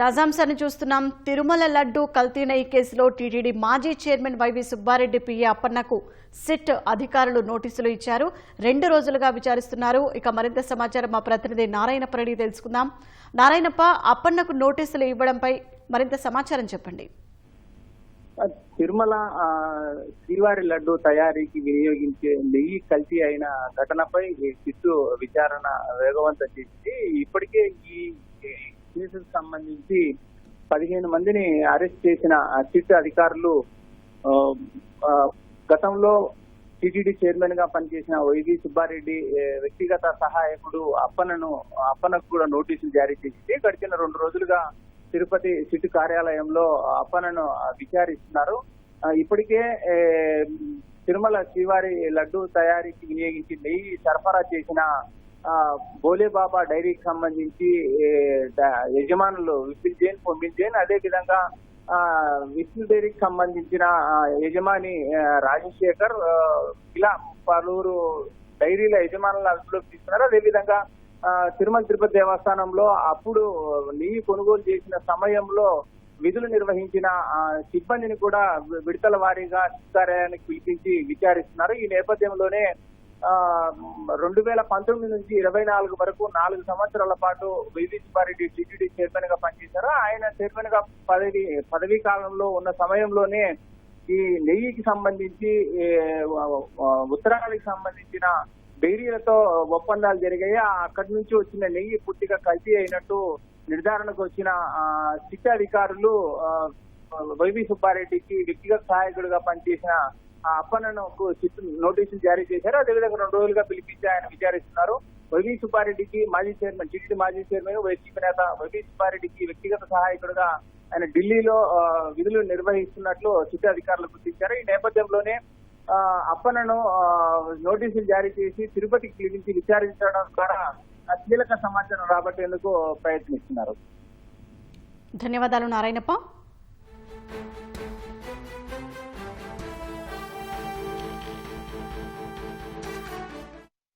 తాజాంశాన్ని చూస్తున్నాం. తిరుమల లడ్డు కల్తీన కేసులో టీటీడీ మాజీ చైర్మన్ వైవి సుబ్బారెడ్డి పిఏ అప్పన్నకు సిట్ అధికారులు నోటీసులు ఇచ్చారు. రెండు రోజులుగా విచారిస్తున్నారు. ఇక మరింత సమాచారం మా ప్రతినిధి నారాయణప్ప రెడ్డి తెలుసుకుందాం. నారాయణప్ప అప్పన్నకు నోటీసులు ఇవ్వడంపై మరింత సమాచారం చెప్పండి. తిరుమల శ్రీవారి లడ్డు తయారీకి వినియోగించే నెయ్యి కల్తీ అయిన ఘటనపై సిట్టు విచారణ వేగవంతం చేసింది. ఇప్పటికే సంబంధించి పదిహేను మందిని అరెస్ట్ చేసిన సిట్ అధికారులు గతంలో టిటిడి చైర్మన్గా పనిచేసిన వైవి సుబ్బారెడ్డి వ్యక్తిగత సహాయకుడు అప్పనను అప్పనకు కూడా నోటీసులు జారీ చేసింది. గడిచిన రెండు రోజులుగా తిరుపతి సిటీ కార్యాలయంలో అప్పనను విచారిస్తున్నారు. ఇప్పటికే తిరుమల శ్రీవారి లడ్డు తయారీకి వినియోగించి నెయ్యి సరఫరా చేసిన భోలే బాబా డైరీకి సంబంధించి యజమానులు విపిల్ జైన్ పొమ్మిల్ జైన్ అదే విధంగా విపిల్ డైరీకి సంబంధించిన యజమాని రాజశేఖర్ ఇలా పలువురు డైరీల యజమానులను అదుపులోకి తీసుకున్నారు. అదేవిధంగా తిరుమల తిరుపతి దేవస్థానంలో అప్పుడు నెయ్యి కొనుగోలు చేసిన సమయంలో విధులు నిర్వహించిన సిబ్బందిని కూడా విడతల వారీగా కార్యాలయానికి పిలిపించి విచారిస్తున్నారు. ఈ నేపథ్యంలోనే రెండు వేల పంతొమ్మిది నుంచి ఇరవై నాలుగు వరకు నాలుగు సంవత్సరాల పాటు వైవి సుబ్బారెడ్డి టీటీడీ చైర్మన్గా పనిచేశారు. ఆయన చైర్మన్గా పదవి పదవీ కాలంలో ఉన్న సమయంలోనే ఈ నెయ్యికి సంబంధించి ఏ, ఉత్తరాలకు సంబంధించిన డైరీలతో ఒప్పందాలు జరిగాయి. అక్కడి నుంచి వచ్చిన నెయ్యి పూర్తిగా కల్తీ అయినట్టు నిర్ధారణకు వచ్చిన సిట్ అధికారులు వైవి సుబ్బారెడ్డికి వ్యక్తిగత సహాయకుడిగా పనిచేసిన అప్పనను అప్పన్నను నోటీసులు జారీ చేశారు. అదేవిధంగా రెండు రోజులుగా పిలిపించి ఆయన విచారిస్తున్నారు. వైవి సుబ్బారెడ్డికి మాజీ చైర్మన్ టీటీడీ మాజీ చైర్మన్ వైసీపీ నేత వైవి సుబ్బారెడ్డికి వ్యక్తిగత సహాయకుడుగా ఆయన ఢిల్లీలో విధులు నిర్వహిస్తున్నట్లు సిట్ అధికారులు గుర్తించారు. ఈ నేపథ్యంలోనే అప్పనను నోటీసులు జారీ చేసి తిరుపతికి పిలిపించి విచారించడం ద్వారా ఆ కీలక సమాచారం రాబట్టేందుకు ప్రయత్నిస్తున్నారు. ధన్యవాదాలు నారాయణప్ప.